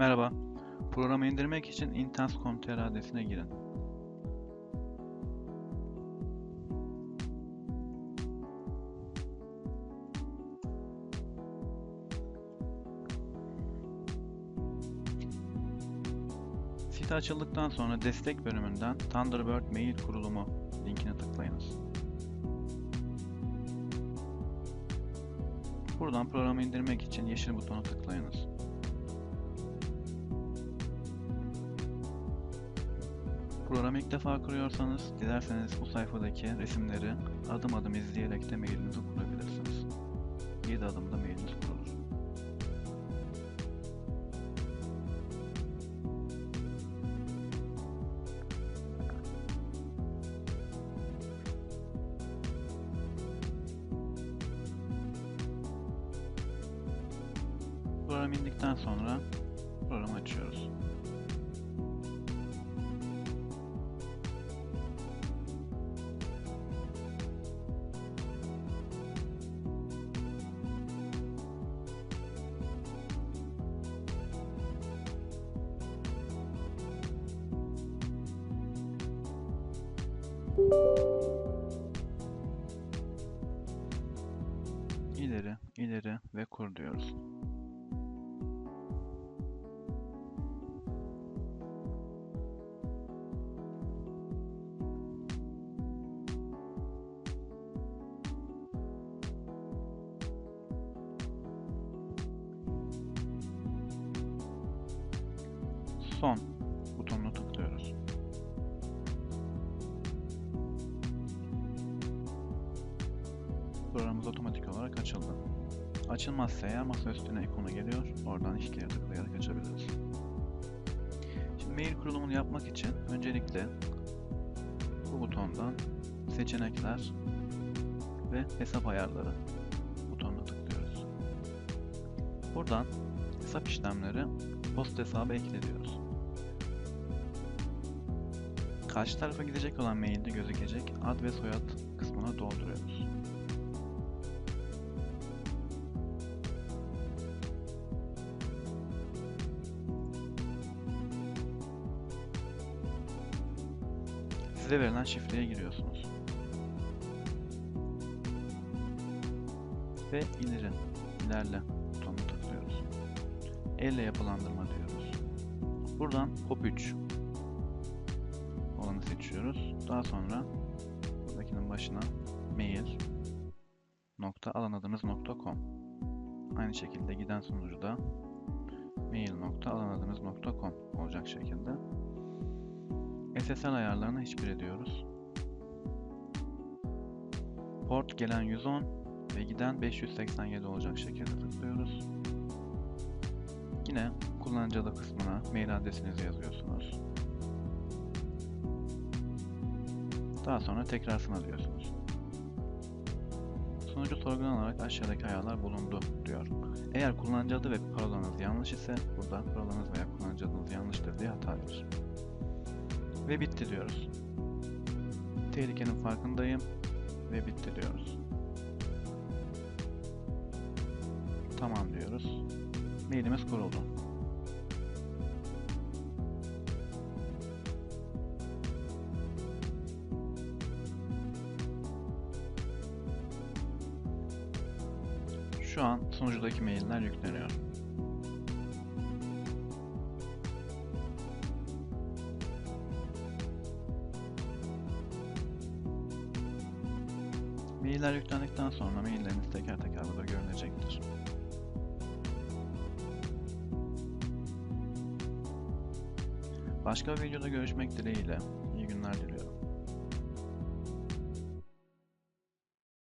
Merhaba. Programı indirmek için intens.com.tr adresine girin. Site açıldıktan sonra destek bölümünden Thunderbird mail kurulumu linkine tıklayınız. Buradan programı indirmek için yeşil butona tıklayınız. Programı ilk defa kuruyorsanız, dilerseniz bu sayfadaki resimleri adım adım izleyerek de mailinizi kurabilirsiniz. 7 adımda mailiniz kurulur. Program indikten sonra programı açıyoruz. İleri, ileri ve kur diyoruz. Son otomatik olarak açıldı. Açılmazsa eğer masa üstüne ikonu geliyor. Oradan kere tıklayarak açabiliriz. Şimdi mail kurulumunu yapmak için öncelikle bu butondan seçenekler ve hesap ayarları butonuna tıklıyoruz. Buradan hesap işlemleri post hesabı ekle diyoruz. Karşı tarafa gidecek olan mailde gözükecek ad ve soyad kısmına dolduruyoruz. Size verilen şifreye giriyorsunuz. Ve ileri, ilerle butonuna tıklıyoruz. Elle yapılandırma diyoruz. Buradan pop 3 olanı seçiyoruz. Daha sonra buradakinin başına mail nokta alanadınız nokta com aynı şekilde giden sunucuda mail nokta alanadınız nokta com olacak şekilde SSL ayarlarına hiçbir ediyoruz. Port gelen 110 ve giden 587 olacak şekilde tıklıyoruz. Yine kullanıcı adı kısmına mail adresinizi yazıyorsunuz. Daha sonra tekrar sına diyorsunuz. Sunucu sorgulanarak aşağıdaki ayarlar bulundu diyor. Eğer kullanıcı adı ve parolanız yanlış ise burada parolanız veya kullanıcı adınız yanlıştır diye hata verir. Ve bitti diyoruz. Tehlikenin farkındayım ve bitti diyoruz. Tamam diyoruz. Mailimiz kuruldu. Şu an sunucudaki mailler yükleniyor. Mailler yüklendikten sonra mailleriniz teker teker burada görünecektir. Başka bir videoda görüşmek dileğiyle. İyi günler diliyorum.